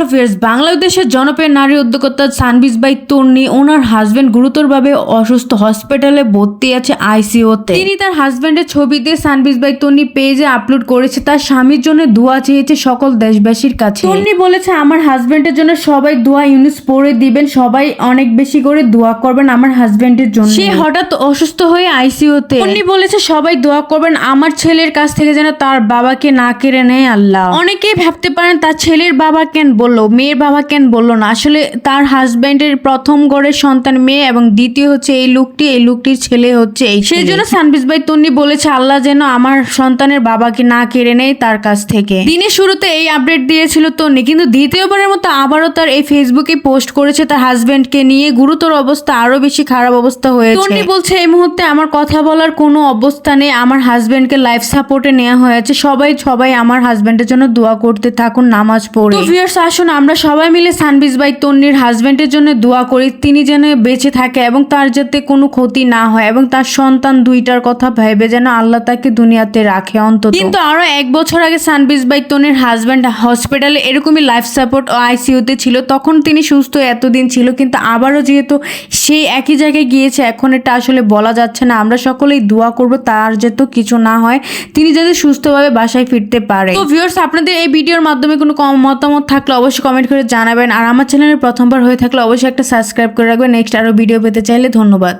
Hello fierce বাংলাদেশের জনপ্রিয় নারী উদ্যোক্তা সানবিজ বাই তন্নি ওনার হাজবেন্ড গুরুতরভাবে অসুস্থ হসপিটালে ভর্তি আছে আইসিইউতে তিনি তার হাজবেন্ডের ছবি দিয়ে সানবিজ বাই তন্নি পেজে আপলোড করেছে। তার স্বামীর জন্য দোয়া চেয়েছে সকল দেশবাসীর কাছে। তন্নি বলেছে আমার হাজবেন্ডের জন্য সবাই দোয়া ইউনিস পড়ে দিবেন সবাই অনেক বেশি করে দোয়া করবেন আমার হাজবেন্ডের জন্য। সে হঠাৎ অসুস্থ হয়ে আইসিইউতে তন্নি বলেছে সবাই দোয়া করবেন আমার ছেলের কাছ থেকে যেন তার বাবাকে না কেড়ে নেয় আল্লাহ। অনেকেই ভাবতে পারেন তার ছেলের বাবা কেন বলল মেয়ের বাবা কেন বলল না? আসলে তার হাজবেন্ডের প্রথম গড়ের সন্তান মেয়ে এবং দ্বিতীয় হচ্ছে এই লোকটি এই লোকটির ছেলে হচ্ছে এই সেই জন্য সানবিজ ভাই তন্নি বলেছে আল্লাহ যেন আমার সন্তানের বাবাকে না কেড়ে নেয় তার কাছ থেকে। দিনের শুরুতে এই আপডেট দিয়েছিল তন্নি কিন্তু দ্বিতীয়বারের মতো আবারও তার এই ফেসবুকে পোস্ট করেছে তার হাজবেন্ডকে নিয়ে। গুরুতর অবস্থা আরও বেশি খারাপ অবস্থা হয়েছে। তন্নি বলছে এই মুহূর্তে আমার কথা বলার কোনো অবস্থা নেই। আমার হাজবেন্ডকে লাইফ সাপোর্টে নেওয়া হয়েছে। সবাই সবাই আমার হাজবেন্ডের জন্য দোয়া করতে থাকুন নামাজ পড়ে। তো ভিউয়ার্স আসুন আমরা সবাই মিলে সানবিজ বাই তন্নির হাজব্যান্ডের জন্য দোয়া করি তিনি যেন বেঁচে থাকে এবং তার যাতে কোনো ক্ষতি না হয় এবং তার সন্তান দুইটার কথা ভেবে যেন আল্লাহ তাকে দুনিয়াতে রাখে অন্তত। কিন্তু আরও এক বছর আগে সানবিজ বাই তন্নির হাজব্যান্ড হসপিটালে এরকমই লাইফ সাপোর্ট ও আইসিইউতে ছিল তখন তিনি সুস্থ এতদিন ছিল কিন্তু আবারও যেহেতু সেই একই জায়গায় গিয়েছে এখন এটা আসলে বলা যাচ্ছে না। আমরা সকলেই দোয়া করব তার যাতে কিছু না হয় তিনি যাতে সুস্থভাবে বাসায় ফিরতে পারে। তো ভিউয়ার্স আপনাদের এই ভিডিওর মাধ্যমে কোনো কম- মতামত থাকলে অবশ্যই কমেন্ট করে জানাবেন। আর আমার চ্যানেলে প্রথমবার হয়ে থাকলে অবশ্যই একটা সাবস্ক্রাইব করে রাখবেন। নেক্সট আরও ভিডিও পেতে চাইলে ধন্যবাদ।